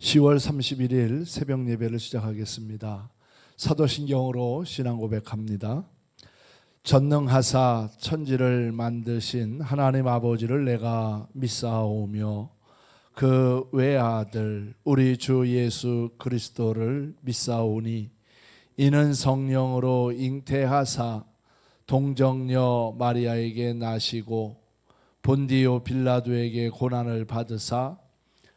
10월 31일 새벽 예배를 시작하겠습니다. 사도신경으로 신앙 고백합니다. 전능하사 천지를 만드신 하나님 아버지를 내가 믿사오며 그 외아들 우리 주 예수 그리스도를 믿사오니 이는 성령으로 잉태하사 동정녀 마리아에게 나시고 본디오 빌라도에게 고난을 받으사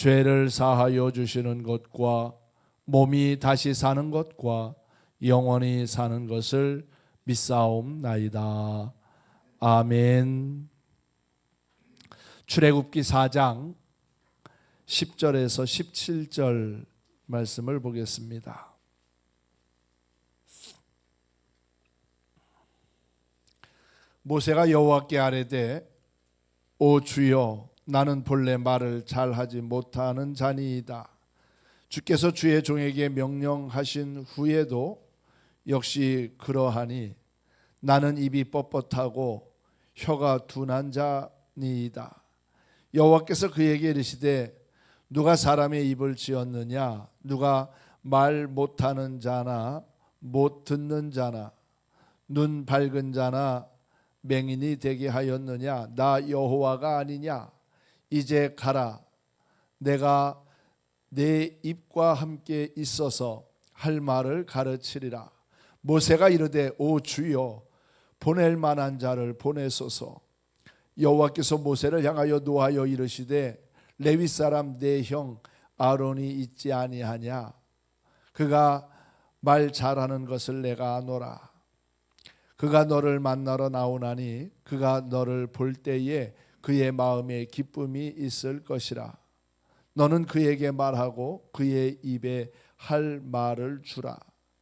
죄를 사하여 주시는 것과 몸이 다시 사는 것과 영원히 사는 것을 믿사옵나이다. 아멘. 출애굽기 4장 10절에서 17절 말씀을 보겠습니다. 모세가 여호와께 아뢰되 오 주여 나는 본래 말을 잘하지 못하는 자니이다. 주께서 주의 종에게 명령하신 후에도 역시 그러하니 나는 입이 뻣뻣하고 혀가 둔한 자니이다. 여호와께서 그에게 이르시되 누가 사람의 입을 지었느냐? 누가 말 못하는 자나? 못 듣는 자나? 눈 밝은 자나? 맹인이 되게 하였느냐? 나 여호와가 아니냐 이제 가라. 내가 내 입과 함께 있어서 할 말을 가르치리라. 모세가 이르되 오 주여 보낼 만한 자를 보내소서. 여호와께서 모세를 향하여 노하여 이르시되 레위 사람 내 형 아론이 있지 아니하냐? 그가 말 잘하는 것을 내가 아노라. 그가 너를 만나러 나오나니 그가 너를 볼 때에 그의 마음에 기쁨이 있을 것이라. 너는 그에게 말하고 그의 입에 할 말을 주라.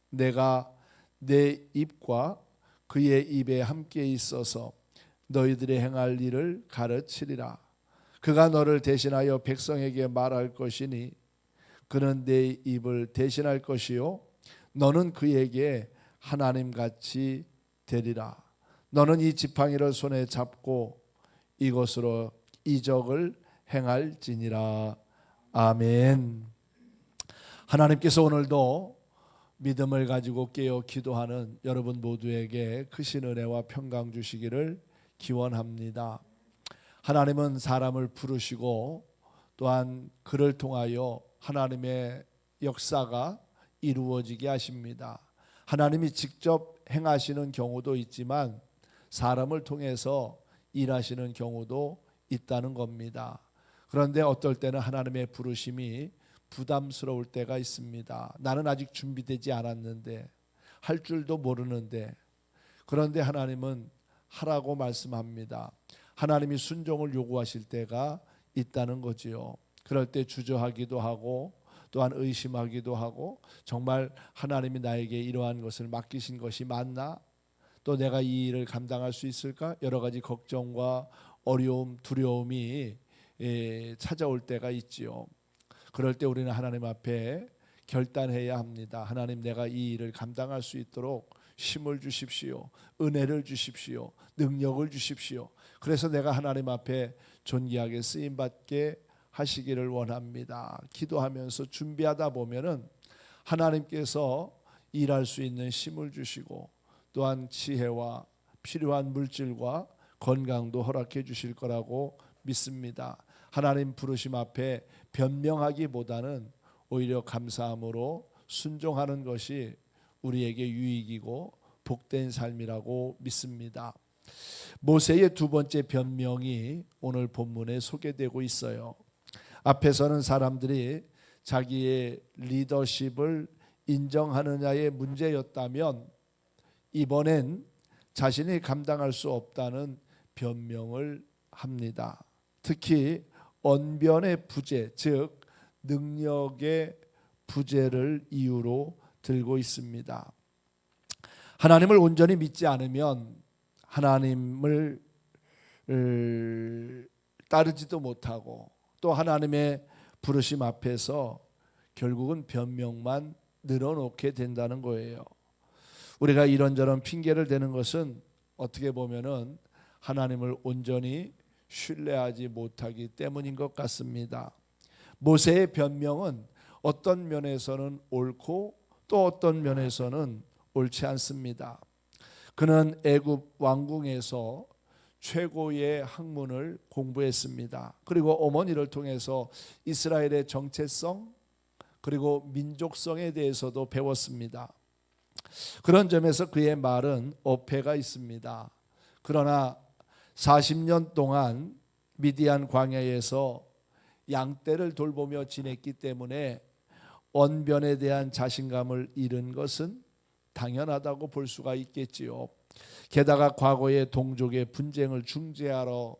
내가 내 입과 그의 입에 함께 있어서 너희들의 행할 일을 가르치리라. 그가 너를 대신하여 백성에게 말할 것이니 그는 내 입을 대신할 것이요 너는 그에게 하나님 같이 되리라. 너는 이 지팡이를 손에 잡고 이것으로 이적을 행할지니라. 아멘. 하나님께서 오늘도 믿음을 가지고 깨어 기도하는 여러분 모두에게 크신 은혜와 평강 주시기를 기원합니다. 하나님은 사람을 부르시고 또한 그를 통하여 하나님의 역사가 이루어지게 하십니다. 하나님이 직접 행하시는 경우도 있지만 사람을 통해서 일하시는 경우도 있다는 겁니다. 그런데 어떨 때는 하나님의 부르심이 부담스러울 때가 있습니다. 나는 아직 준비되지 않았는데 할 줄도 모르는데 그런데 하나님은 하라고 말씀합니다. 하나님이 순종을 요구하실 때가 있다는 거지요. 그럴 때 주저하기도 하고 또한 의심하기도 하고 정말 하나님이 나에게 이러한 것을 맡기신 것이 맞나? 또 내가 이 일을 감당할 수 있을까? 여러 가지 걱정과 어려움, 두려움이 예, 찾아올 때가 있지요. 그럴 때 우리는 하나님 앞에 결단해야 합니다. 하나님 내가 이 일을 감당할 수 있도록 힘을 주십시오. 은혜를 주십시오. 능력을 주십시오. 그래서 내가 하나님 앞에 존귀하게 쓰임 받게 하시기를 원합니다. 기도하면서 준비하다 보면은 하나님께서 일할 수 있는 힘을 주시고 또한 지혜와 필요한 물질과 건강도 허락해 주실 거라고 믿습니다. 하나님 부르심 앞에 변명하기보다는 오히려 감사함으로 순종하는 것이 우리에게 유익이고 복된 삶이라고 믿습니다. 모세의 두 번째 변명이 오늘 본문에 소개되고 있어요. 앞에서는 사람들이 자기의 리더십을 인정하느냐의 문제였다면 이번엔 자신이 감당할 수 없다는 변명을 합니다. 특히 언변의 부재, 즉 능력의 부재를 이유로 들고 있습니다. 하나님을 온전히 믿지 않으면 하나님을 을, 따르지도 못하고 또 하나님의 부르심 앞에서 결국은 변명만 늘어놓게 된다는 거예요. 우리가 이런저런 핑계를 대는 것은 어떻게 보면은 하나님을 온전히 신뢰하지 못하기 때문인 것 같습니다. 모세의 변명은 어떤 면에서는 옳고 또 어떤 면에서는 옳지 않습니다. 그는 애굽 왕궁에서 최고의 학문을 공부했습니다. 그리고 어머니를 통해서 이스라엘의 정체성 그리고 민족성에 대해서도 배웠습니다. 그런 점에서 그의 말은 어폐가 있습니다. 그러나 40년 동안 미디안 광야에서 양떼를 돌보며 지냈기 때문에 언변에 대한 자신감을 잃은 것은 당연하다고 볼 수가 있겠지요. 게다가 과거의 동족의 분쟁을 중재하러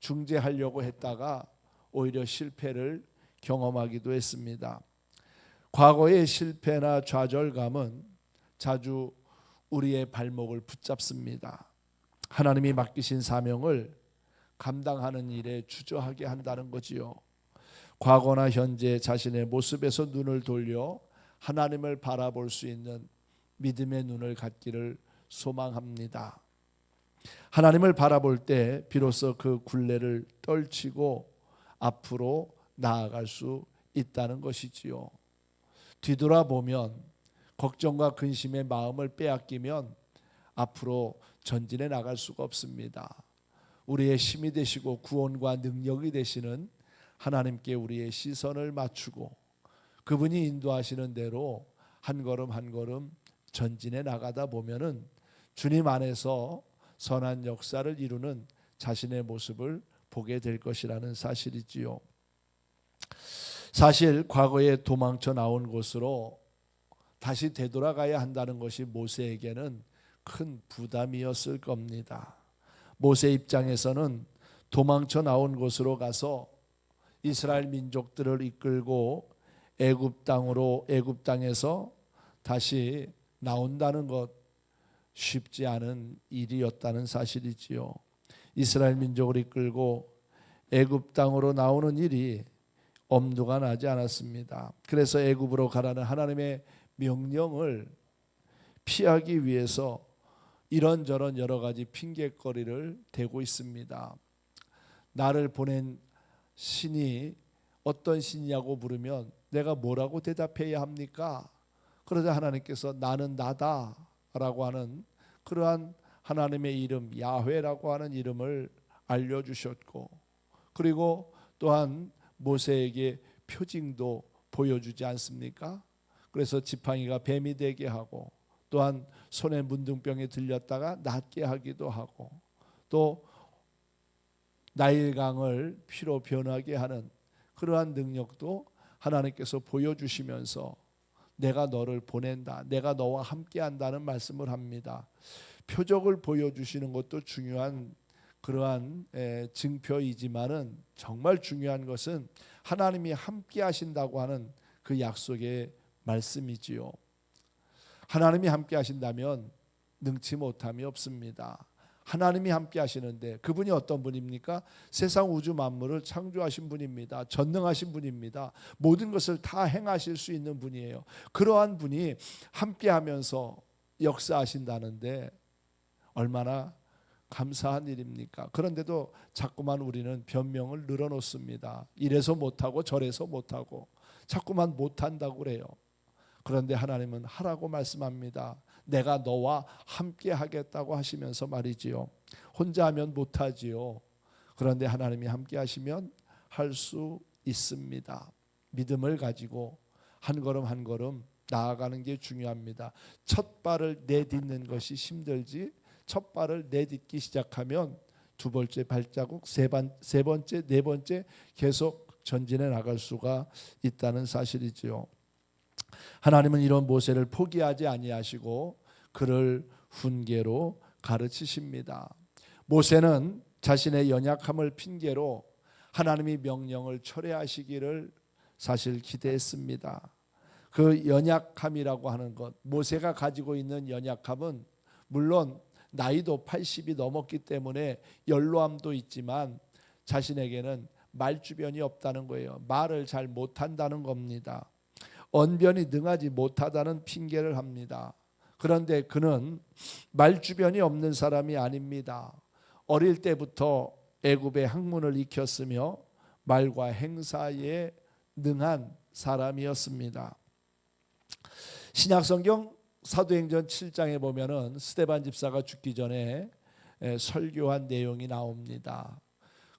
중재하려고 했다가 오히려 실패를 경험하기도 했습니다. 과거의 실패나 좌절감은 자주 우리의 발목을 붙잡습니다. 하나님이 맡기신 사명을 감당하는 일에 주저하게 한다는 거지요. 과거나 현재 자신의 모습에서 눈을 돌려 하나님을 바라볼 수 있는 믿음의 눈을 갖기를 소망합니다. 하나님을 바라볼 때 비로소 그 굴레를 떨치고 앞으로 나아갈 수 있다는 것이지요. 뒤돌아보면 걱정과 근심의 마음을 빼앗기면 앞으로 전진해 나갈 수가 없습니다. 우리의 힘이 되시고 구원과 능력이 되시는 하나님께 우리의 시선을 맞추고 그분이 인도하시는 대로 한 걸음 한 걸음 전진해 나가다 보면은 주님 안에서 선한 역사를 이루는 자신의 모습을 보게 될 것이라는 사실이지요. 사실 과거에 도망쳐 나온 곳으로 다시 되돌아가야 한다는 것이 모세에게는 큰 부담이었을 겁니다. 모세 입장에서는 도망쳐 나온 곳으로 가서 이스라엘 민족들을 이끌고 애굽 땅으로 애굽 땅에서 다시 나온다는 것 쉽지 않은 일이었다는 사실이지요. 이스라엘 민족을 이끌고 애굽 땅으로 나오는 일이 엄두가 나지 않았습니다. 그래서 애굽으로 가라는 하나님의 명령을 피하기 위해서 이런저런 여러 가지 핑계거리를 대고 있습니다. 나를 보낸 신이 어떤 신이냐고 물으면 내가 뭐라고 대답해야 합니까? 그러자 하나님께서 나는 나다라고 하는 그러한 하나님의 이름 야훼라고 하는 이름을 알려 주셨고 그리고 또한 모세에게 표징도 보여주지 않습니까? 그래서 지팡이가 뱀이 되게 하고 또한 손에 문둥병이 들렸다가 낫게 하기도 하고 또 나일강을 피로 변하게 하는 그러한 능력도 하나님께서 보여주시면서 내가 너를 보낸다. 내가 너와 함께 한다는 말씀을 합니다. 표적을 보여주시는 것도 중요한 그러한 에, 증표이지만은 정말 중요한 것은 하나님이 함께 하신다고 하는 그 약속의 말씀이지요. 하나님이 함께 하신다면 능치 못함이 없습니다. 하나님이 함께 하시는데 그분이 어떤 분입니까? 세상 우주 만물을 창조하신 분입니다. 전능하신 분입니다. 모든 것을 다 행하실 수 있는 분이에요. 그러한 분이 함께 하면서 역사하신다는데 얼마나 감사한 일입니까? 그런데도 자꾸만 우리는 변명을 늘어놓습니다. 이래서 못하고 저래서 못하고 자꾸만 못한다고 그래요. 그런데 하나님은 하라고 말씀합니다. 내가 너와 함께 하겠다고 하시면서 말이지요. 혼자 하면 못하지요. 그런데 하나님이 함께 하시면 할 수 있습니다. 믿음을 가지고 한 걸음 한 걸음 나아가는 게 중요합니다. 첫 발을 내딛는 것이 힘들지 첫 발을 내딛기 시작하면 두 번째 발자국, 세, 번, 세 번째, 네 번째 계속 전진해 나갈 수가 있다는 사실이지요. 하나님은 이런 모세를 포기하지 아니하시고 그를 훈계로 가르치십니다. 모세는 자신의 연약함을 핑계로 하나님이 명령을 철회하시기를 사실 기대했습니다. 그 연약함이라고 하는 것 모세가 가지고 있는 연약함은 물론 나이도 80이 넘었기 때문에 연로함도 있지만 자신에게는 말주변이 없다는 거예요. 말을 잘 못한다는 겁니다. 언변이 능하지 못하다는 핑계를 합니다. 그런데 그는 말주변이 없는 사람이 아닙니다. 어릴 때부터 애굽의 학문을 익혔으며 말과 행사에 능한 사람이었습니다. 신약성경 사도행전 7장에 보면은 스테반 집사가 죽기 전에 설교한 내용이 나옵니다.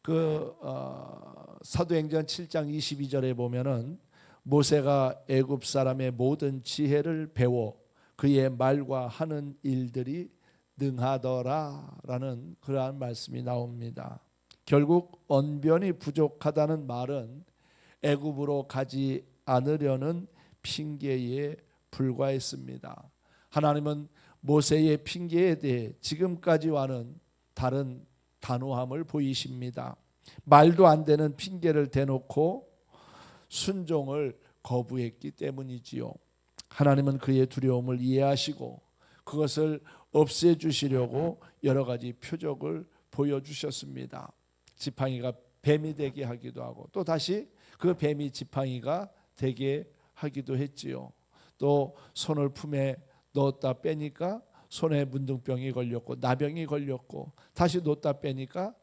그 어, 사도행전 7장 22절에 보면은 모세가 애굽 사람의 모든 지혜를 배워 그의 말과 하는 일들이 능하더라라는 그러한 말씀이 나옵니다. 결국 언변이 부족하다는 말은 애굽으로 가지 않으려는 핑계에 불과했습니다. 하나님은 모세의 핑계에 대해 지금까지와는 다른 단호함을 보이십니다. 말도 안 되는 핑계를 대놓고 순종을 거부했기 때문이지요. 하나님은 그의 두려움을 이해하시고 그것을 없애 주시려고 여러 가지 표적을 보여 주셨습니다. 지팡이가 뱀이 되게 하기도 하고 또 다시 그 뱀이 지팡이가 되게 하기도 했지요. 또 손을 품에 넣었다 빼니까 손에 문둥병이 걸렸고 나병이 걸렸고 다시 놓다 빼니까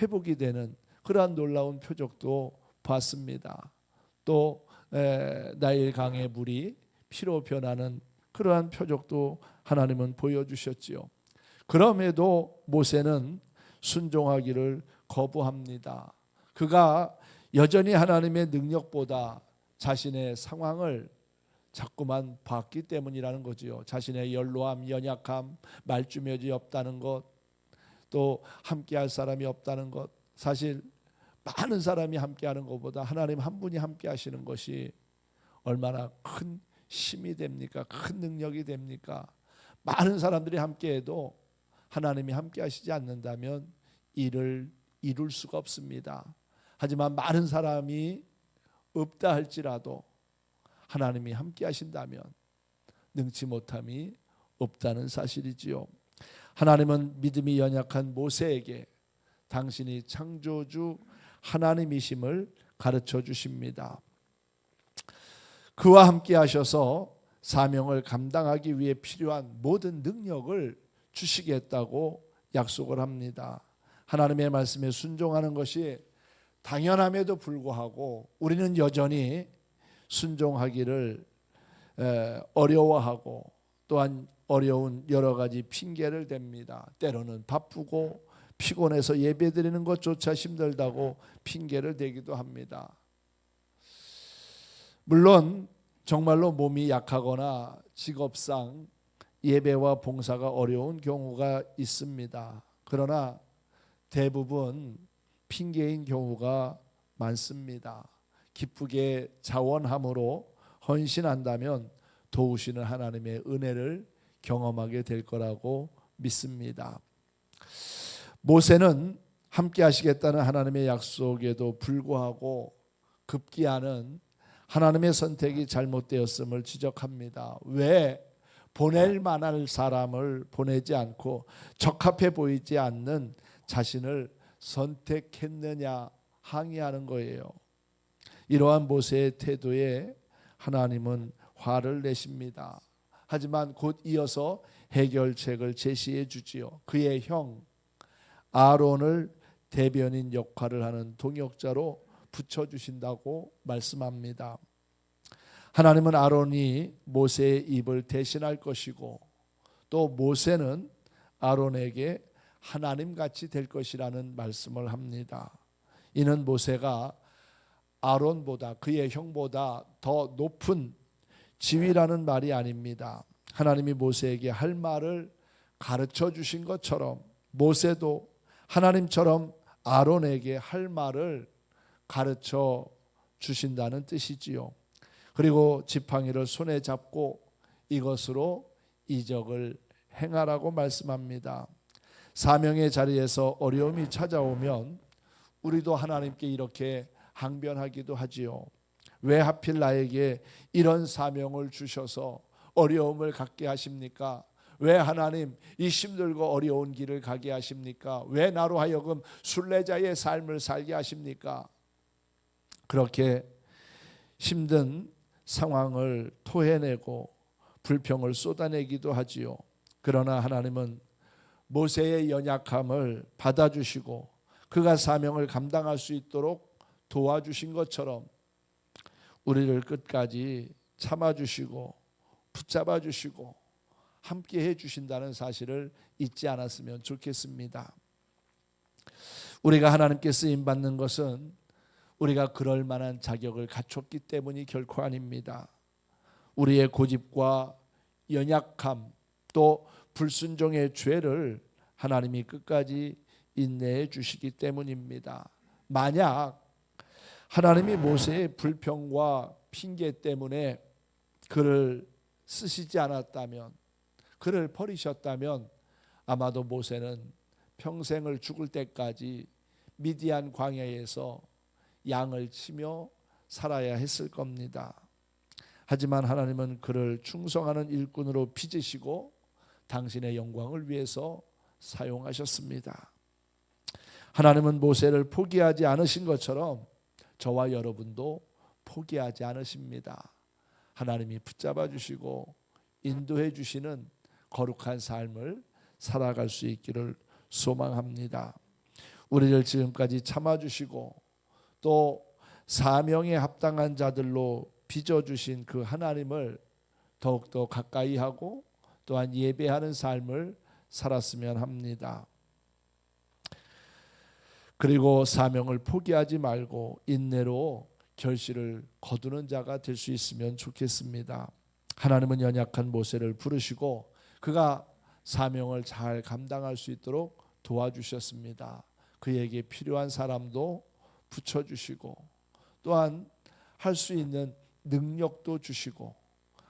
회복이 되는 그러한 놀라운 표적도 봤습니다. 또 나일 강의 물이 피로 변하는 그러한 표적도 하나님은 보여주셨지요. 그럼에도 모세는 순종하기를 거부합니다. 그가 여전히 하나님의 능력보다 자신의 상황을 자꾸만 봤기 때문이라는 거지요. 자신의 연로함, 연약함, 말주며지 없다는 것, 또 함께할 사람이 없다는 것. 사실 많은 사람이 함께하는 것보다 하나님 한 분이 함께하시는 것이 얼마나 큰 힘이 됩니까? 큰 능력이 됩니까? 많은 사람들이 함께해도 하나님이 함께하시지 않는다면 일을 이룰 수가 없습니다. 하지만 많은 사람이 없다 할지라도 하나님이 함께 하신다면 능치 못함이 없다는 사실이지요. 하나님은 믿음이 연약한 모세에게 당신이 창조주 하나님이심을 가르쳐 주십니다. 그와 함께 하셔서 사명을 감당하기 위해 필요한 모든 능력을 주시겠다고 약속을 합니다. 하나님의 말씀에 순종하는 것이 당연함에도 불구하고 우리는 여전히 순종하기를 어려워하고 또한 어려운 여러 가지 핑계를 댑니다. 때로는 바쁘고 피곤해서 예배드리는 것조차 힘들다고 핑계를 대기도 합니다. 물론 정말로 몸이 약하거나 직업상 예배와 봉사가 어려운 경우가 있습니다. 그러나 대부분 핑계인 경우가 많습니다. 기쁘게 자원함으로 헌신한다면 도우시는 하나님의 은혜를 경험하게 될 거라고 믿습니다. 모세는 함께 하시겠다는 하나님의 약속에도 불구하고 급기야는 하나님의 선택이 잘못되었음을 지적합니다. 왜 보낼 만할 사람을 보내지 않고 적합해 보이지 않는 자신을 선택했느냐 항의하는 거예요. 이러한 모세의 태도에 하나님은 화를 내십니다. 하지만 곧 이어서 해결책을 제시해 주지요. 그의 형 아론을 대변인 역할을 하는 동역자로 붙여 주신다고 말씀합니다. 하나님은 아론이 모세의 입을 대신할 것이고 또 모세는 아론에게 하나님 같이 될 것이라는 말씀을 합니다. 이는 모세가 아론보다 그의 형보다 더 높은 지위라는 말이 아닙니다. 하나님이 모세에게 할 말을 가르쳐 주신 것처럼 모세도 하나님처럼 아론에게 할 말을 가르쳐 주신다는 뜻이지요. 그리고 지팡이를 손에 잡고 이것으로 이적을 행하라고 말씀합니다. 사명의 자리에서 어려움이 찾아오면 우리도 하나님께 이렇게 항변하기도 하지요. 왜 하필 나에게 이런 사명을 주셔서 어려움을 갖게 하십니까? 왜 하나님 이 힘들고 어려운 길을 가게 하십니까? 왜 나로 하여금 순례자의 삶을 살게 하십니까? 그렇게 힘든 상황을 토해내고 불평을 쏟아내기도 하지요. 그러나 하나님은 모세의 연약함을 받아주시고 그가 사명을 감당할 수 있도록 도와주신 것처럼 우리를 끝까지 참아주시고 붙잡아주시고 함께 해주신다는 사실을 잊지 않았으면 좋겠습니다. 우리가 하나님께 쓰임 받는 것은 우리가 그럴 만한 자격을 갖췄기 때문이 결코 아닙니다. 우리의 고집과 연약함 또 불순종의 죄를 하나님이 끝까지 인내해 주시기 때문입니다. 만약 하나님이 모세의 불평과 핑계 때문에 그를 쓰시지 않았다면 그를 버리셨다면 아마도 모세는 평생을 죽을 때까지 미디안 광야에서 양을 치며 살아야 했을 겁니다. 하지만 하나님은 그를 충성하는 일꾼으로 빚으시고 당신의 영광을 위해서 사용하셨습니다. 하나님은 모세를 포기하지 않으신 것처럼 저와 여러분도 포기하지 않으십니다. 하나님이 붙잡아 주시고 인도해 주시는 거룩한 삶을 살아갈 수 있기를 소망합니다. 우리를 지금까지 참아 주시고 또 사명에 합당한 자들로 빚어 주신 그 하나님을 더욱더 가까이 하고 또한 예배하는 삶을 살았으면 합니다. 그리고 사명을 포기하지 말고 인내로 결실을 거두는 자가 될 수 있으면 좋겠습니다. 하나님은 연약한 모세를 부르시고 그가 사명을 잘 감당할 수 있도록 도와주셨습니다. 그에게 필요한 사람도 붙여주시고 또한 할 수 있는 능력도 주시고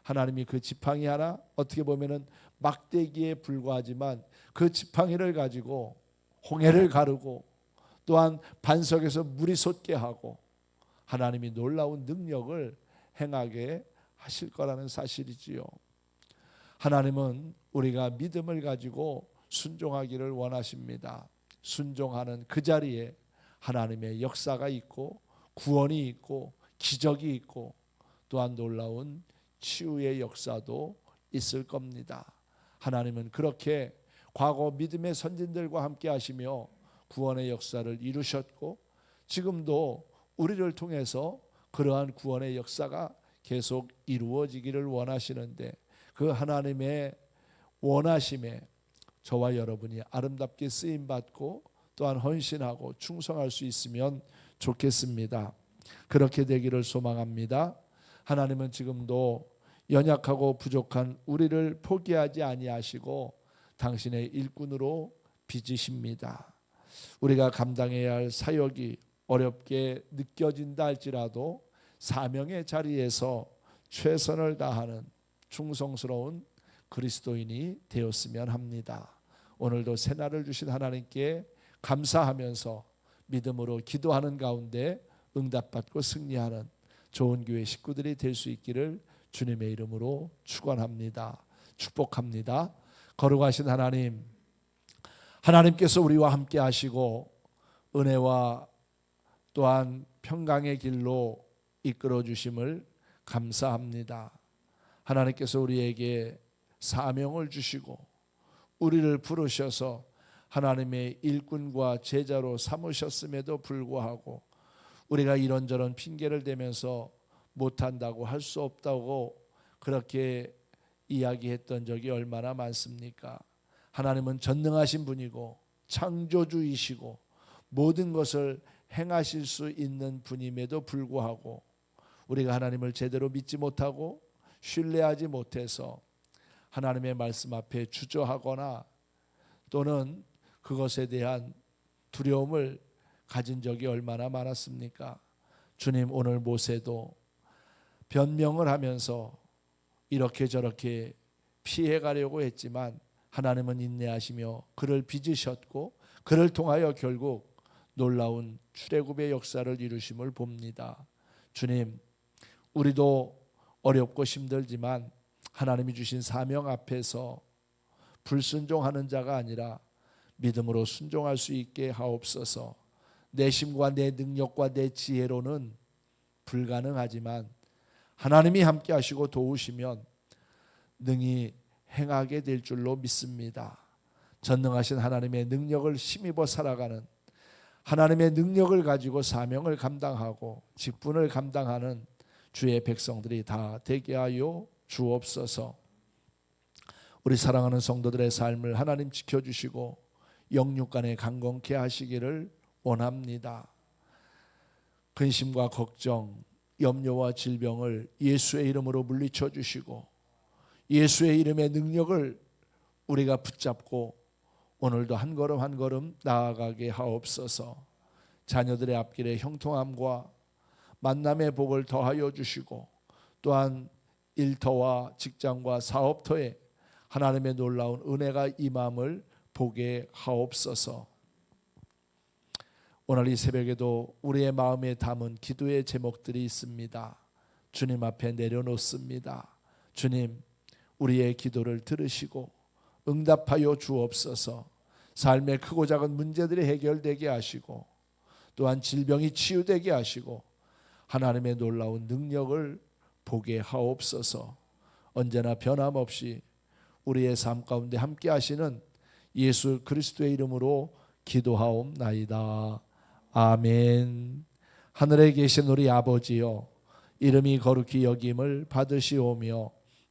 하나님이 그 지팡이 하나 어떻게 보면은 막대기에 불과하지만 그 지팡이를 가지고 홍해를 가르고 또한 반석에서 물이 솟게 하고 하나님이 놀라운 능력을 행하게 하실 거라는 사실이지요. 하나님은 우리가 믿음을 가지고 순종하기를 원하십니다. 순종하는 그 자리에 하나님의 역사가 있고 구원이 있고 기적이 있고 또한 놀라운 치유의 역사도 있을 겁니다. 하나님은 그렇게 과거 믿음의 선진들과 함께 하시며 구원의 역사를 이루셨고 지금도 우리를 통해서 그러한 구원의 역사가 계속 이루어지기를 원하시는데 그 하나님의 원하심에 저와 여러분이 아름답게 쓰임 받고 또한 헌신하고 충성할 수 있으면 좋겠습니다. 그렇게 되기를 소망합니다. 하나님은 지금도 연약하고 부족한 우리를 포기하지 아니하시고 당신의 일꾼으로 빚으십니다. 우리가 감당해야 할 사역이 어렵게 느껴진다 할지라도 사명의 자리에서 최선을 다하는 충성스러운 그리스도인이 되었으면 합니다. 오늘도 새날을 주신 하나님께 감사하면서 믿음으로 기도하는 가운데 응답받고 승리하는 좋은 교회 식구들이 될 수 있기를 주님의 이름으로 축원합니다. 축복합니다. 거룩하신 하나님 하나님께서 우리와 함께 하시고 은혜와 또한 평강의 길로 이끌어 주심을 감사합니다. 하나님께서 우리에게 사명을 주시고 우리를 부르셔서 하나님의 일꾼과 제자로 삼으셨음에도 불구하고 우리가 이런저런 핑계를 대면서 못한다고 할 수 없다고 그렇게 이야기했던 적이 얼마나 많습니까? 하나님은 전능하신 분이고 창조주이시고 모든 것을 행하실 수 있는 분임에도 불구하고 우리가 하나님을 제대로 믿지 못하고 신뢰하지 못해서 하나님의 말씀 앞에 주저하거나 또는 그것에 대한 두려움을 가진 적이 얼마나 많았습니까? 주님 오늘 모세도 변명을 하면서 이렇게 저렇게 피해 가려고 했지만 하나님은 인내하시며 그를 빚으셨고 그를 통하여 결국 놀라운 출애굽의 역사를 이루심을 봅니다. 주님 우리도 어렵고 힘들지만 하나님이 주신 사명 앞에서 불순종하는 자가 아니라 믿음으로 순종할 수 있게 하옵소서. 내 힘과 내 능력과 내 지혜로는 불가능하지만 하나님이 함께 하시고 도우시면 능히 행하게 될 줄로 믿습니다. 전능하신 하나님의 능력을 힘입어 살아가는 하나님의 능력을 가지고 사명을 감당하고 직분을 감당하는 주의 백성들이 다 되게 하여 주옵소서. 우리 사랑하는 성도들의 삶을 하나님 지켜주시고 영육간에 강건케 하시기를 원합니다. 근심과 걱정, 염려와 질병을 예수의 이름으로 물리쳐 주시고 예수의 이름의 능력을 우리가 붙잡고 오늘도 한 걸음 한 걸음 나아가게 하옵소서. 자녀들의 앞길에 형통함과 만남의 복을 더하여 주시고 또한 일터와 직장과 사업터에 하나님의 놀라운 은혜가 임함을 보게 하옵소서. 오늘 이 새벽에도 우리의 마음에 담은 기도의 제목들이 있습니다. 주님 앞에 내려놓습니다. 주님, 우리의 기도를 들으시고 응답하여 주옵소서. 삶의 크고 작은 문제들이 해결되게 하시고 또한 질병이 치유되게 하시고 하나님의 놀라운 능력을 보게 하옵소서. 언제나 변함없이 우리의 삶 가운데 함께 하시는 예수 그리스도의 이름으로 기도하옵나이다. 아멘. 하늘에 계신 우리 아버지여 이름이 거룩히 여김을 받으시오며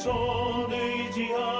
주의 손